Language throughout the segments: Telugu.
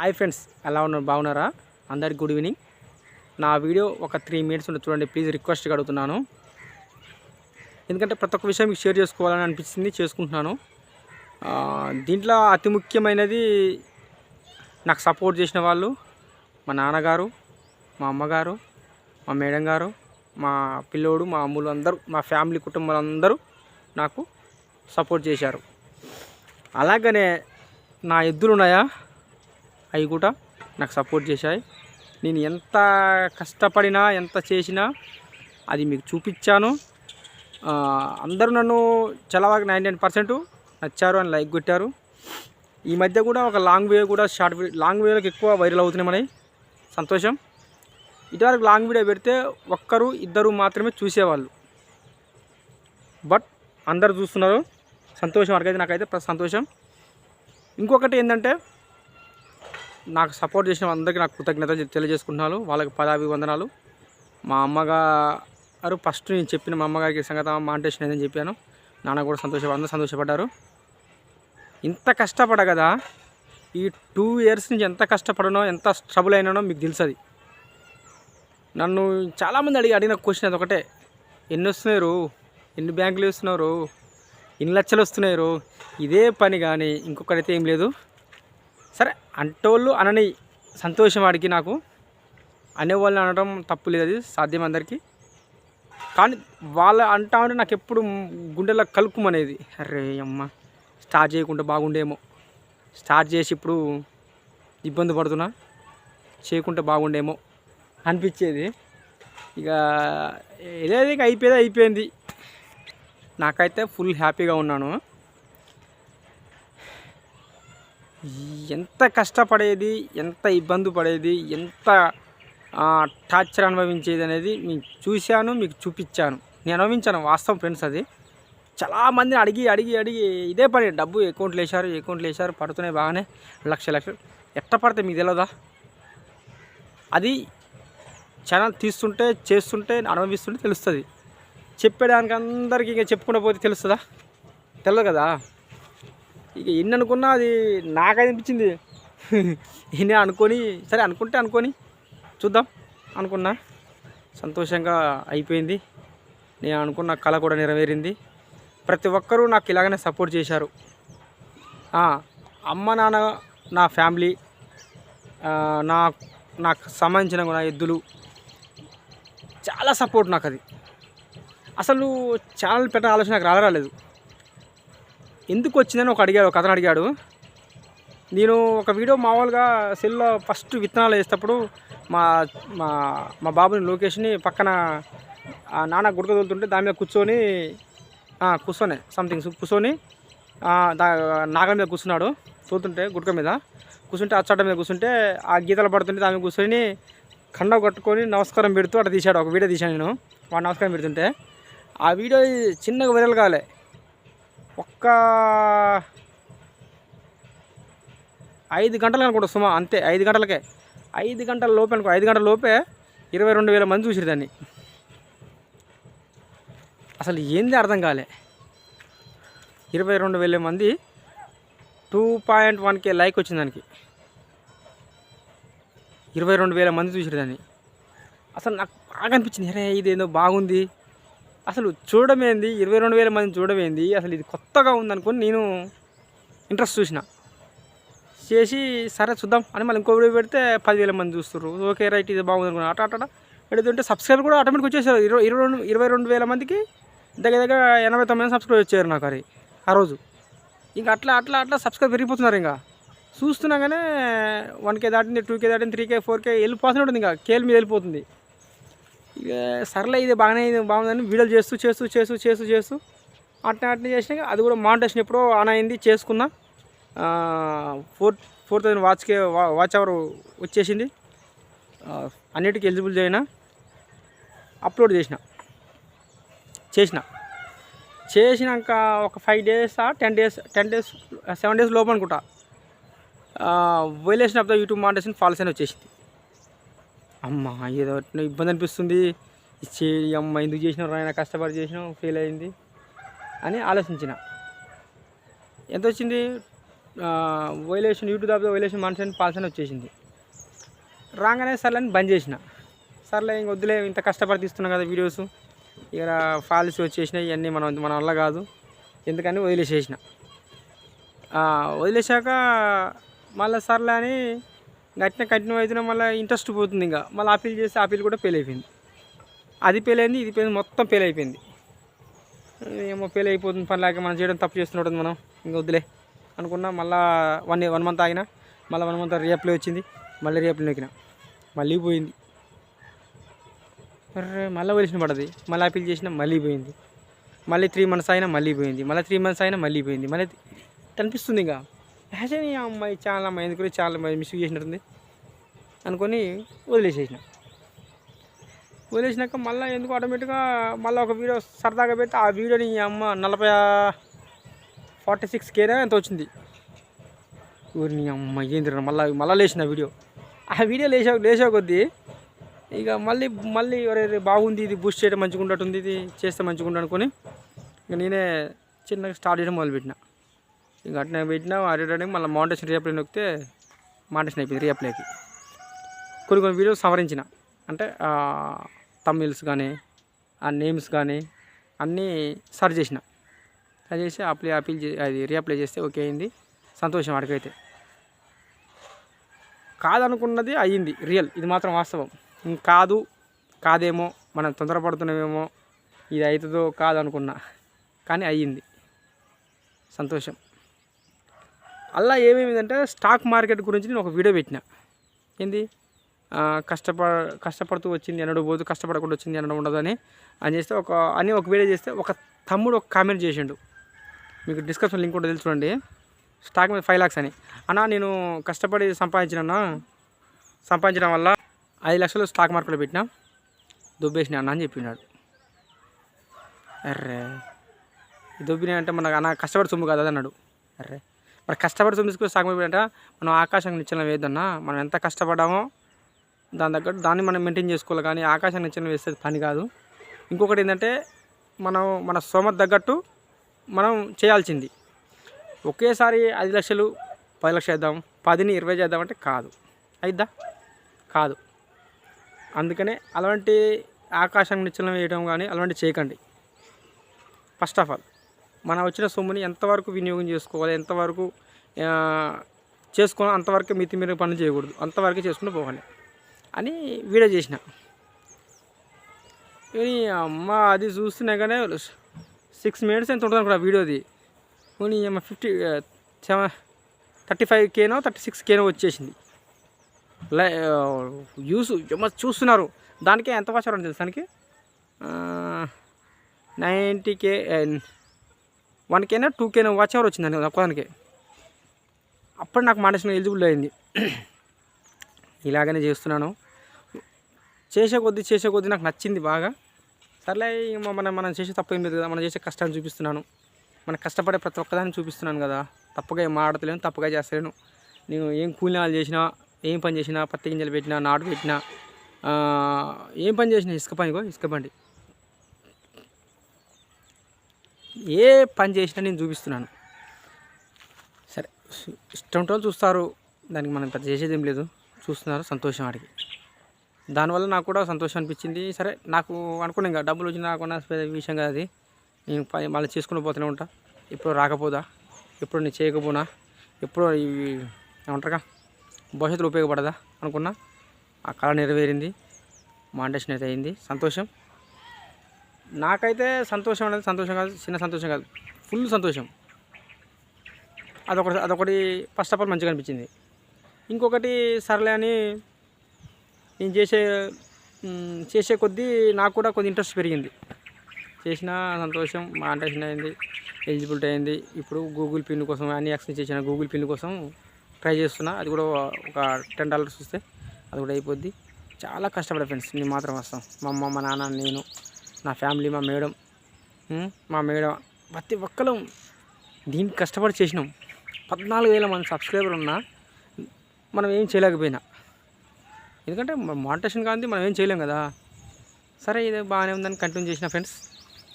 హాయ్ ఫ్రెండ్స్ ఎలా ఉన్నారు? బాగున్నారా? అందరికి గుడ్ ఈవినింగ్. నా వీడియో ఒక త్రీ మినిట్స్ ఉంటుంది చూడండి ప్లీజ్ రిక్వెస్ట్గా అడుగుతున్నాను. ఎందుకంటే ప్రతి ఒక్క విషయం మీకు షేర్ చేసుకోవాలని అనిపించింది చేసుకుంటున్నాను. దీంట్లో అతి ముఖ్యమైనది నాకు సపోర్ట్ చేసిన వాళ్ళు మా నాన్నగారు మా అమ్మగారు మా మేడం గారు మా పిల్లోడు మా అమ్ములు అందరూ మా ఫ్యామిలీ కుటుంబాలందరూ నాకు సపోర్ట్ చేశారు. అలాగనే నా ఎద్దులు ఉన్నాయా అవి కూడా నాకు సపోర్ట్ చేశాయి. నేను ఎంత కష్టపడినా ఎంత చేసినా అది మీకు చూపించాను. అందరూ నన్ను చాలా వరకు నైంటీ నైన్ పర్సెంట్ నచ్చారు అని లైక్ కొట్టారు. ఈ మధ్య కూడా ఒక లాంగ్ వీడియో కూడా షార్ట్ వీడియో లాంగ్ వీడియోలకు ఎక్కువ వైరల్ అవుతున్నాయి మనవి సంతోషం. ఇటువరకు లాంగ్ వీడియో పెడితే ఒక్కరు ఇద్దరు మాత్రమే చూసేవాళ్ళు. బట్ అందరు చూస్తున్నారు. సంతోషం అడిగైతే నాకైతే సంతోషం. ఇంకొకటి ఏంటంటే నాకు సపోర్ట్ చేసిన అందరికీ నాకు కృతజ్ఞతలు తెలియజేసుకుంటున్నాను. వాళ్ళకి పదాభివందనాలు. మా అమ్మగారు ఫస్ట్ నేను చెప్పిన మా అమ్మగారికి సంగతి మాంటేషన్ ఏదని చెప్పాను. నాన్న కూడా సంతోష అందరూ సంతోషపడ్డారు. ఇంత కష్టపడ కదా ఈ టూ ఇయర్స్ నుంచి ఎంత కష్టపడనో ఎంత స్ట్రబుల్ అయినానో మీకు తెలుసది. నన్ను చాలామంది అడిగి అడిగిన క్వశ్చన్ అది ఒకటే. ఎన్ని వస్తున్నారు? ఎన్ని బ్యాంకులు వేస్తున్నారు? ఎన్ని లక్షలు వస్తున్నారు? ఇదే పని కానీ ఇంకొకరైతే ఏం లేదు. సరే అంటోళ్ళు అనని సంతోషం వాడికి నాకు. అనేవాళ్ళు అనడం తప్పు లేదు అది సాధ్యం అందరికీ. కానీ వాళ్ళ అంటా ఉంటే నాకు ఎప్పుడు గుండెలో కలుపుమనేది అరే అమ్మ స్టార్ట్ చేయకుండా బాగుండేమో. స్టార్ట్ చేసి ఇప్పుడు ఇబ్బంది పడుతున్నా చేయకుంటే బాగుండేమో అనిపించేది. ఇక ఏదైతే అయిపోయేది అయిపోయింది. నాకైతే ఫుల్ హ్యాపీగా ఉన్నాను. ఎంత కష్టపడేది ఎంత ఇబ్బంది పడేది ఎంత టార్చర్ అనుభవించేది అనేది మీకు చూశాను మీకు చూపించాను. నేను అనుభవించాను వాస్తవం ఫ్రెండ్స్ అది. చాలామంది అడిగి అడిగి అడిగి ఇదే పని. డబ్బు అకౌంట్లు వేశారు అకౌంట్లు వేశారు పడుతున్నాయి బాగానే లక్ష లక్షలు ఎట్ట పడితే మీకు తెలియదా అది ఛానల్ తీస్తుంటే చేస్తుంటే అనుభవిస్తుంటే తెలుస్తుంది. చెప్పేదానికి అందరికీ ఇక చెప్పుకుంటూ పోతే తెలుస్తుందా? తెలియదు కదా? ఇక ఎన్ని అనుకున్నా అది నాకు అనిపించింది. ఎన్ని అనుకొని సరే అనుకుంటే అనుకొని చూద్దాం అనుకున్నా. సంతోషంగా అయిపోయింది. నేను అనుకున్న కళ కూడా నెరవేరింది. ప్రతి ఒక్కరూ నాకు ఇలాగనే సపోర్ట్ చేశారు. అమ్మ నాన్న నా ఫ్యామిలీ నా నాకు సంబంధించిన నా ఎద్దులు చాలా సపోర్ట్ నాకు అది అసలు ఛానల్ పెట్టిన ఆలోచన నాకు రాలేదు. ఎందుకు వచ్చిందని ఒక అడిగాడు ఒక అతను అడిగాడు. నేను ఒక వీడియో మామూలుగా సెల్లో ఫస్ట్ విత్తనాలు వేసేటప్పుడు మా మా మా బాబుని లోకేష్ని పక్కన నాన్న గుడక తోలుతుంటే దాని మీద కూర్చొని కూర్చొని సంథింగ్ కూర్చొని నాగల మీద కూర్చున్నాడు తోలుతుంటే గుడక మీద. కూర్చుంటే అచ్చట మీద కూర్చుంటే ఆ గీతలు పడుతుంటే దాని మీద కూర్చొని కండ కట్టుకొని నమస్కారం పెడుతూ అట్లా తీశాడు ఒక వీడియో తీశాను నేను వాడు నమస్కారం పెడుతుంటే. ఆ వీడియో చిన్నగా వైరల్ కాలే. ఒక్క ఐదు గంటలు అనుకుంటా సుమా అంతే ఐదు గంటలకే. ఐదు గంటల లోపే అనుకో ఐదు గంటల లోపే ఇరవై రెండు వేల మంది చూసారు దాన్ని. అసలు ఏంది అర్థం కాలే. ఇరవై రెండు వేల మంది two point one K like వచ్చింది దానికి. ఇరవై రెండు వేల మంది చూసారు దాన్ని. అసలు నాకు బాగా అనిపించింది అరే ఇదేందో బాగుంది. అసలు చూడమేంది ఇరవై రెండు వేల మంది చూడమేంది అసలు ఇది కొత్తగా ఉందనుకొని నేను ఇంట్రెస్ట్ చూసిన. చేసి సరే చూద్దాం. అని మళ్ళీ ఇంకో వీడియో పెడితే పదివేల మంది చూస్తారు ఓకే రైట్ ఇది బాగుంది అనుకున్నాను అట అట. పెడుతుంటే సబ్స్క్రైబ్ కూడా ఆటోమేటిక్ వచ్చేసారు. ఇరవై ఇరవై రెండు ఇరవై రెండు వేల మందికి దగ్గర దగ్గర ఎనభై తొమ్మిది సబ్స్క్రైబ్ వచ్చారు నాకు అది ఆ రోజు. ఇంకా అట్లా అట్లా అట్లా సబ్స్క్రైబ్ పెరిగిపోతున్నారు ఇంకా. చూస్తున్నాగానే వన్ కే దాటింది టూ కే దాటింది త్రీ కే ఫోర్ కే వెళ్ళిపోతూనే ఉంటుంది ఇంకా. కేల్ మీద వెళ్ళిపోతుంది. ఇక సర్లే ఇది బాగానే ఇది బాగుందని వీడియోలు చేస్తూ చేస్తూ చేస్తూ చేస్తూ చేస్తూ అట్నే అట్నే చేసినాక అది కూడా మానిటేషన్ ఎప్పుడో ఆన్ అయింది చేసుకున్నా. ఫోర్ ఫోర్ థౌజండ్ వాచ్కే వా- వాచ్ అవర్ వచ్చేసింది. అన్నిటికీ ఎలిజిబుల్ చేయనా అప్లోడ్ చేసిన చేసిన. చేసినాక ఒక five days ten days ten days seven days లోపు అనుకుంటా. Violation of the YouTube monetization false అని వచ్చేసింది. అమ్మ ఏదో ఇబ్బంది అనిపిస్తుంది. ఇచ్చే అమ్మ ఎందుకు చేసినావు ఆయన కష్టపడి చేసినావు ఫెయిల్ అయింది అని ఆలోచించిన. ఎంత వచ్చింది? వైలేషన్ యూట్యూబ్ యాప్లో వైలేషన్ మాన్స్ అండ్ వచ్చేసింది. రాగానే సర్లే అని బంద్ చేసిన. సర్లే ఇంక వద్దులే ఇంత కష్టపడి తీస్తున్నాం కదా వీడియోస్ ఇక ఫాల్స్ వచ్చేసినాయి ఇవన్నీ మనం మన వల్ల కాదు. ఎందుకని వదిలేసేసిన. వదిలేసాక మళ్ళీ సర్లే అని గట్టిన కంటిన్యూ అవుతున్నా మళ్ళీ ఇంట్రెస్ట్ పోతుంది ఇంకా. మళ్ళీ ఆపిల్ చేస్తే ఆపిల్ కూడా ఫెయిల్ అయిపోయింది. అది ఫెయిల్ అయింది ఇది ఫెయిల్ మొత్తం ఫెయిల్ అయిపోయింది. ఏమో ఫెయిల్ అయిపోతుంది పని లేక మనం చేయడం తప్పు చేస్తున్నట్టు మనం. ఇంకా వద్దులే అనుకున్నా మళ్ళీ వన్ వన్ మంత్ ఆగినా మళ్ళీ వన్ మంత్ రేపులో వచ్చింది మళ్ళీ రేపులో నొక్కిన. మళ్ళీ పోయింది. మళ్ళీ వలిసిన పడది. మళ్ళీ అప్పీల్ చేసినా మళ్ళీ పోయింది. మళ్ళీ త్రీ మంత్స్ అయినా మళ్ళీ పోయింది. మళ్ళీ త్రీ మంత్స్ అయినా మళ్ళీ పోయింది. మళ్ళీ కనిపిస్తుంది ఇంకా. యాక్చువల్లీ ఈ అమ్మాయి చాలా అమ్మాయి ఎందుకు చాలా మిస్ చేసినట్టుంది. అనుకొని వదిలేసేసిన. వదిలేసినాక మళ్ళీ ఎందుకు ఆటోమేటిక్గా మళ్ళీ ఒక వీడియో సరదాగా పెట్టి ఆ వీడియోని ఈ అమ్మ నలభై ఫార్టీ సిక్స్ కేనా ఎంత వచ్చింది? ఊరిని అమ్మ ఏంది మళ్ళీ మళ్ళీ లేచిన వీడియో. ఆ వీడియో లేచా లేచా కొద్దీ ఇక మళ్ళీ మళ్ళీ ఒరే బాగుంది ఇది బూస్ట్ చేయడం మంచిగా ఉండటుంది ఇది చేస్తే మంచిగా ఉంటుంది అనుకొని ఇక నేనే చిన్నగా స్టార్ట్ చేయడం మొదలుపెట్టిన. ఇంక అట్నే పెట్టినా ఆడేయడానికి మళ్ళీ మౌంటేషన్ రీఅప్లై నొక్కితే మౌంటేషన్ అయిపోయింది రీఅప్లైకి కొన్ని కొన్ని వీడియోస్ సవరించిన. అంటే తమిళ్స్ కానీ ఆ నేమ్స్ కానీ అన్నీ సర్చ్ చేసిన. సర్చ్ చేసి అప్లై అప్పీల్ అది రీఅప్లై చేస్తే ఓకే అయింది. సంతోషం వాడికైతే కాదనుకున్నది అయ్యింది రియల్ ఇది మాత్రం వాస్తవం. కాదు కాదేమో మనం తొందరపడుతున్నామేమో ఇది అవుతుందో కాదనుకున్నా. కానీ అయ్యింది. సంతోషం. అలా ఏమేమిందంటే స్టాక్ మార్కెట్ గురించి నేను ఒక వీడియో పెట్టిన. ఏంది? కష్టప కష్టపడుతూ వచ్చింది అనడం పోదు కష్టపడకుండా వచ్చింది అనడం ఉండదని అని చేస్తే ఒక అని ఒక వీడియో చేస్తే ఒక తమ్ముడు ఒక కామెంట్ చేసిండు. మీకు డిస్క్రిప్షన్ లింక్ ఉంటుంది చూడండి స్టాక్ మీద ఫైవ్ లాక్స్ అని. అన్నా నేను కష్టపడి సంపాదించిన సంపాదించడం వల్ల ఐదు లక్షలు స్టాక్ మార్కెట్లో పెట్టినా దుబ్బేసిన అన్న అని చెప్పినాడు. అర్రే. ఈ అంటే మనకు అన్న కష్టపడి సొమ్ము కదా అన్నాడు. అర్రే. మరి కష్టపడి సొమ్ము తీసుకుని అంటే మనం ఆకాశం నిచ్చెన వేయద్దన్నా మనం ఎంత కష్టపడ్డామో దాని తగ్గట్టు దాన్ని మనం మెయింటైన్ చేసుకోవాలి కానీ ఆకాశం నిచ్చెన వేస్తే పని కాదు. ఇంకొకటి ఏంటంటే మనం మన స్తోమత తగ్గట్టు మనం చేయాల్సింది. ఒకేసారి ఐదు లక్షలు పది లక్షలు చేద్దాం పదిని ఇరవై చేద్దామంటే కాదు. అయిద్దా? కాదు. అందుకనే అలాంటి ఆకాశం నిచ్చలం వేయడం కానీ అలాంటి చేయకండి. ఫస్ట్ ఆఫ్ ఆల్ మన వచ్చిన సొమ్ముని ఎంతవరకు వినియోగం చేసుకోవాలి ఎంతవరకు ఆ, చేసుకోవాలి అంతవరకు మితి మీరు పనులు చేయకూడదు అంతవరకు చేసుకుంటూ పోవాలి అని వీడియో చేసిన. కానీ అమ్మ అది చూస్తున్నా కానీ సిక్స్ మినిట్స్ ఎంత ఉంటుంది అనుకో ఆ వీడియోది. పోనీ అమ్మ ఫిఫ్టీ సెవెన్ థర్టీ ఫైవ్ కేనో థర్టీ సిక్స్ కేనో వచ్చేసింది. లై యూస్ చూస్తున్నారు. దానికే ఎంత వచ్చారో తెలుసు దానికి నైంటీ కే వన్ కేనా టూ కేనా వాచ్ అవర్ వచ్చిందండి ఒక్కదానికి. అప్పుడు నాకు మానేసిన ఎలిజిబుల్ అయింది. ఇలాగనే చేస్తున్నాను. చేసే కొద్దీ చేసే కొద్దీ నాకు నచ్చింది బాగా. సర్లే ఇక మనం మనం చేసే తప్పు ఏం లేదు కదా మనం చేసే కష్టాన్ని చూపిస్తున్నాను. మనం కష్టపడే ప్రతి ఒక్కదాన్ని చూపిస్తున్నాను కదా. తప్పుగా ఏం ఆడతలేను తప్పుగా చేస్తలేను. నేను ఏం కూలినాలు చేసినా ఏం పని చేసినా పత్తి గింజలు పెట్టినా నాటు పెట్టినా ఏం పని చేసినా ఇసుక పనికో ఇసుక పండి ఏ పని చేసినా నేను చూపిస్తున్నాను. సరే ఇష్టం ఉంటే వాళ్ళు చూస్తారు. దానికి మనం పెద్ద చేసేది ఏం లేదు. చూస్తున్నారు సంతోషం వాడికి దానివల్ల నాకు కూడా సంతోషం అనిపించింది. సరే నాకు అనుకున్నా ఇంకా డబ్బులు వచ్చిన రాకుండా విషయం కదా అది. నేను మళ్ళీ చేసుకుని పోతూనే ఉంటా. ఎప్పుడు రాకపోదా? ఎప్పుడు నేను చేయకపోనా? ఎప్పుడు ఇవి ఏమంటారుగా? భవిష్యత్తులో ఉపయోగపడదా? అనుకున్నా. ఆ కళ నెరవేరింది. మాండేషన్ అయితే అయింది. సంతోషం. నాకైతే సంతోషం అనేది సంతోషం కాదు చిన్న సంతోషం కాదు. ఫుల్ సంతోషం. అదొకటి అదొకటి ఫస్ట్ ఆఫ్ ఆల్ మంచిగా అనిపించింది. ఇంకొకటి సర్లే అని నేను చేసే చేసే కొద్దీ నాకు కూడా కొద్ది ఇంట్రెస్ట్ పెరిగింది. చేసిన సంతోషం మాంటేషన్ అయింది ఎలిజిబిలిటీ అయింది. ఇప్పుడు గూగుల్ పిన్ కోసం అన్ని యాక్సెస్ చేసిన గూగుల్ పిన్ కోసం ట్రై చేస్తున్నా. అది కూడా ఒక టెన్ డాలర్స్ వస్తే అది కూడా అయిపోద్ది. చాలా కష్టపడే ఫ్రెండ్స్ నేను మాత్రం వస్తాం మా అమ్మ మా నాన్న నేను నా ఫ్యామిలీ మా మేడం. మా మేడం. ప్రతి ఒక్కరం దీనికి కష్టపడి చేసినాం. పద్నాలుగు వేల మంది సబ్స్క్రైబర్ ఉన్నా మనం ఏం చేయలేకపోయినా. ఎందుకంటే మానిటేషన్ కానీ మనం ఏం చేయలేం కదా. సరే ఇది బాగానే ఉందని కంటిన్యూ చేసిన ఫ్రెండ్స్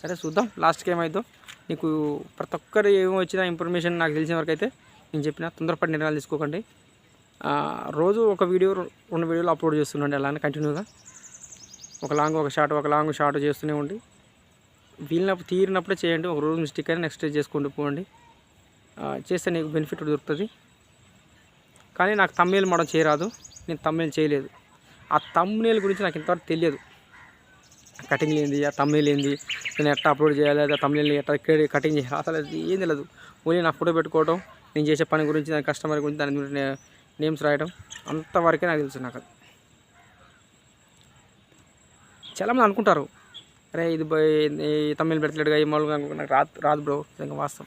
సరే చూద్దాం. లాస్ట్కి ఏమైందో నీకు ప్రతి ఒక్కరు ఏమి వచ్చిన ఇన్ఫర్మేషన్ నాకు తెలిసిన వరకు అయితే నేను చెప్పిన. తొందరపడి నిర్ణయాలు తీసుకోకండి. రోజు ఒక వీడియో రెండు వీడియోలు అప్లోడ్ చేస్తుండండి. అలానే కంటిన్యూగా ఒక లాంగ్ ఒక షార్ట్ ఒక లాంగ్ షార్ట్ చేస్తూనే ఉండి. వీలినప్పుడు తీరినప్పుడే చేయండి. ఒక రోజు మిస్టేక్ అయినా నెక్స్ట్ చేసుకుంటూ పోండి. చేస్తే నీకు బెనిఫిట్ దొరుకుతుంది. కానీ నాకు తమ్మేలు మడం చేయరాదు. నేను తమ్మేలు చేయలేదు. ఆ తమ్నేల్ గురించి నాకు ఇంతవరకు తెలియదు. కటింగ్ ఏంది ఆ తమ్నేల్ ఏంది నేను ఎట్లా అప్లోడ్ చేయాలి ఆ తమ్నేల్ని ఎట్లా కటింగ్ చేయాలి? అసలు ఏం తెలియదు ఓన్లీ నా ఫోటో పెట్టుకోవడం నేను చేసే పని గురించి దాని కస్టమర్ గురించి దాని నేమ్స్ రాయడం అంతవరకే నాకు తెలుసు నాకు అది చాలామంది అనుకుంటారు. అరే ఇది బై- పెడతలేడుగా ఈ మామూలుగా నాకు రాదు రాదు బ్రో ఇంకా వాస్తవం.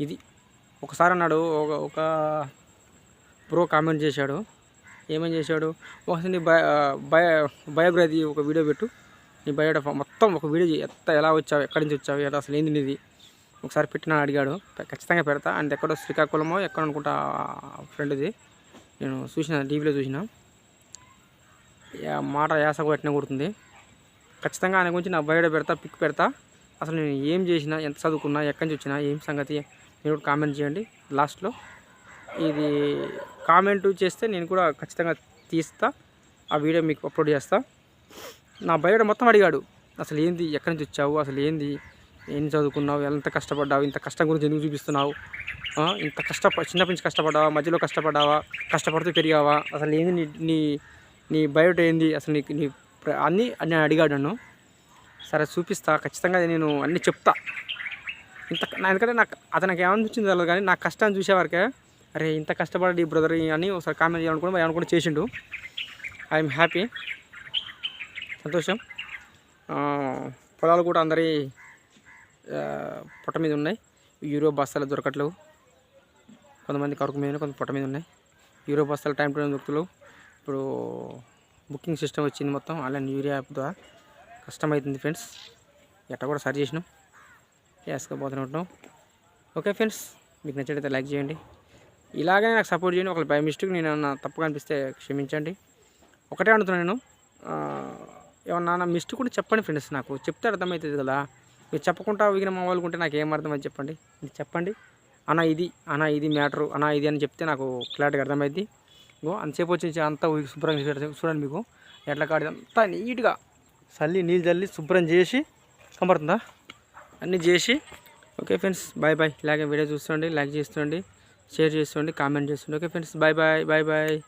ఇది. ఒకసారి అన్నాడు ఒక ఒక బ్రో కామెంట్ చేశాడు. ఏమని చేశాడు? ఒకసారి నీ బయ బయ బయోగ్రఫీ ఒక వీడియో పెట్టు. నీ బయోడఫా మొత్తం ఒక వీడియో ఎంత ఎలా వచ్చావు ఎక్కడి నుంచి వచ్చావు ఎలా అసలు ఏంది నీది? ఒకసారి పెట్టిన అడిగాడు. ఖచ్చితంగా పెడతా. అండ్ ఎక్కడో శ్రీకాకుళమో ఎక్కడ అనుకుంటా ఫ్రెండ్ది నేను చూసిన టీవీలో చూసిన. మాట యాస కొట్టిన కొడుతుంది. ఖచ్చితంగా ఆయన గురించి నా బయట పెడతా పిక్ పెడతా. అసలు నేను ఏం చేసినా ఎంత చదువుకున్నా ఎక్కడి నుంచి వచ్చినా ఏం సంగతి మీరు కూడా కామెంట్ చేయండి. లాస్ట్లో ఇది కామెంట్ చేస్తే నేను కూడా ఖచ్చితంగా తీస్తా. ఆ వీడియో మీకు అప్లోడ్ చేస్తా. నా బయట మొత్తం అడిగాడు. అసలు ఏంది ఎక్కడి నుంచి వచ్చావు అసలు ఏంది ఏం చదువుకున్నావు ఎంత కష్టపడ్డావు ఇంత కష్టం గురించి ఎందుకు చూపిస్తున్నావు? ఇంత కష్టప చిన్నప్పటి నుంచి కష్టపడ్డావా మధ్యలో కష్టపడ్డావా కష్టపడుతూ పెరిగావా? అసలు ఏంది నీ నీ బయోట ఏంది? అసలు నీకు నీ అన్నీ నేను అడిగాడు నన్ను. సరే చూపిస్తా. ఖచ్చితంగా నేను అన్నీ చెప్తా. ఇంత నా ఎందుకంటే నాకు అతనికి ఏమనిపించింది తెలియదు కానీ నా కష్టాన్ని చూసేవారికే అరే ఇంత కష్టపడి బ్రదర్ అని ఒకసారి కామెంట్ చేయాలనుకుని మరి కూడా చేసిండు. I'm happy. సంతోషం. పొలాలు కూడా అందరి పొట్ట మీద ఉన్నాయి. యూరో బస్తాలు దొరకట్లేవు. కొంతమంది కరుకు మీద కొంత పొట్ట మీద ఉన్నాయి. యూరో బస్తాలు టైం టు టైం దొరుకుతలేవు. ఇప్పుడు బుకింగ్ సిస్టమ్ వచ్చింది మొత్తం ఆన్లైన్ యూరియా యాప్ ద్వారా. కష్టమవుతుంది ఫ్రెండ్స్. ఎట్ట కూడా సరి చేసినాం. వేసుకపోతూనే ఉంటాం ఓకే ఫ్రెండ్స్ మీకు నచ్చినట్లయితే లైక్ చేయండి. ఇలాగనే నాకు సపోర్ట్ చేయండి. ఒకళ్ళు బై మిస్టేక్ నేను ఏమన్నా తప్పుగా అనిపిస్తే క్షమించండి. ఒకటే అడుగుతున్నాను నేను. ఏమన్నా నా మిస్టేక్ కూడా చెప్పండి ఫ్రెండ్స్ నాకు. చెప్తే అర్థమవుతుంది కదా. మీరు చెప్పకుండా విగిన మా ఉంటే నాకు ఏం అర్థమైంది చెప్పండి. మీరు చెప్పండి. అన్న ఇది అన్న ఇది మ్యాటరు అన్న ఇది అని చెప్తే నాకు క్లారిటీగా అర్థమైంది అంతసేపు వచ్చి అంతా శుభ్రంగా చేసి- చూడండి మీకు ఎట్లా కాడి అంతా నీట్గా చల్లి నీళ్ళు చల్లి శుభ్రం చేసి కనబడుతుందా? అన్నీ చేసి. Okay friends bye bye. ఇలాగే వీడియో చూస్తుండండి లైక్ చేస్తుండండి షేర్ చేస్తుండండి comment చేస్తుండండి. Okay friends bye bye bye bye.